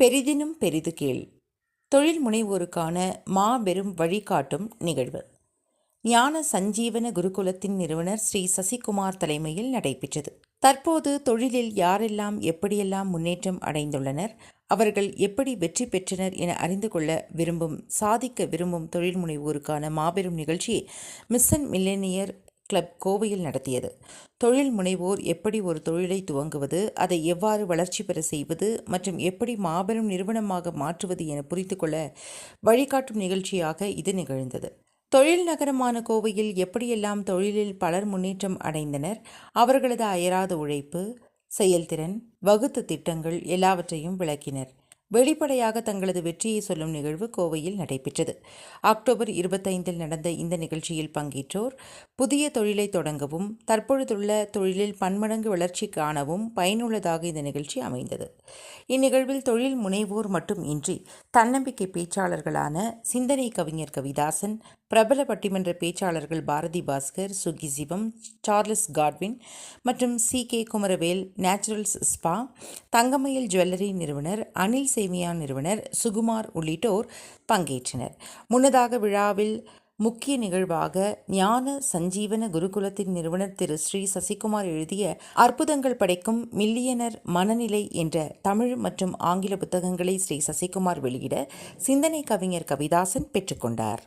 பெரிதினும் பெரிது கீழ் தொழில் முனைவோருக்கான மாபெரும் வழிகாட்டும் நிகழ்வு. ஞான சஞ்சீவன குருகுலத்தின் நிறுவனர் ஸ்ரீ சசிகுமார் தலைமையில் நடைபெற்றது. தற்போது தொழிலில் யாரெல்லாம் எப்படியெல்லாம் முன்னேற்றம் அடைந்துள்ளனர் அவர்கள் எப்படி வெற்றி பெற்றனர் என அறிந்து கொள்ள விரும்பும் சாதிக்க விரும்பும் தொழில் முனைவோருக்கான மாபெரும் நிகழ்ச்சி மிஸ்ஸன் மில்லேனியர் கிளப் கோவையில் நடத்தியது. தொழில் முனைவோர் எப்படி ஒரு தொழிலை துவங்குவது அதை எவ்வாறு வளர்ச்சி பெற செய்வது மற்றும் எப்படி மாபெரும் நிறுவனமாக மாற்றுவது என புரிந்து கொள்ள வழிகாட்டும் நிகழ்ச்சியாக இது நிகழ்ந்தது. தொழில் நகரமான கோவையில் எப்படியெல்லாம் தொழிலில் பலர் முன்னேற்றம் அடைந்தனர் அவர்களது அயராத உழைப்பு செயல்திறன் வகுத்த திட்டங்கள் எல்லாவற்றையும் விளக்கினர். வெளிப்படையாக தங்களது வெற்றியை சொல்லும் நிகழ்வு கோவையில் நடைபெற்றது. அக்டோபர் இருபத்தைந்தில் நடந்த இந்த நிகழ்ச்சியில் பங்கேற்றோர் புதிய தொழிலை தொடங்கவும் தற்பொழுதுள்ள தொழிலில் பன்மடங்கு வளர்ச்சி காணவும் பயனுள்ளதாக இந்த நிகழ்ச்சி அமைந்தது. இந்நிகழ்வில் தொழில் முனைவோர் மட்டும் இன்றி தன்னம்பிக்கை பேச்சாளர்களான சிந்தனை கவிஞர் கவிதாசன் பிரபல பட்டிமன்ற பேச்சாளர்கள் பாரதி பாஸ்கர் சுகி சிவம் சார்லஸ் காட்வின் மற்றும் C K Kumaravel Naturals spa Thangamayil jewellery நிறுவனர் அனில் சேமியா நிறுவனர் சுகுமார் உள்ளிட்டோர் பங்கேற்றனர். முன்னதாக விழாவில் முக்கிய நிகழ்வாக ஞான சஞ்சீவன குருகுலத்தின் நிறுவனர் திரு ஸ்ரீ சசிகுமார் எழுதிய அற்புதங்கள் படைக்கும் மில்லியனர் மனநிலை என்ற தமிழ் மற்றும் ஆங்கில புத்தகங்களை ஸ்ரீ சசிகுமார் வெளியிட சிந்தனை கவிஞர் கவிதாசன் பெற்றுக்கொண்டார்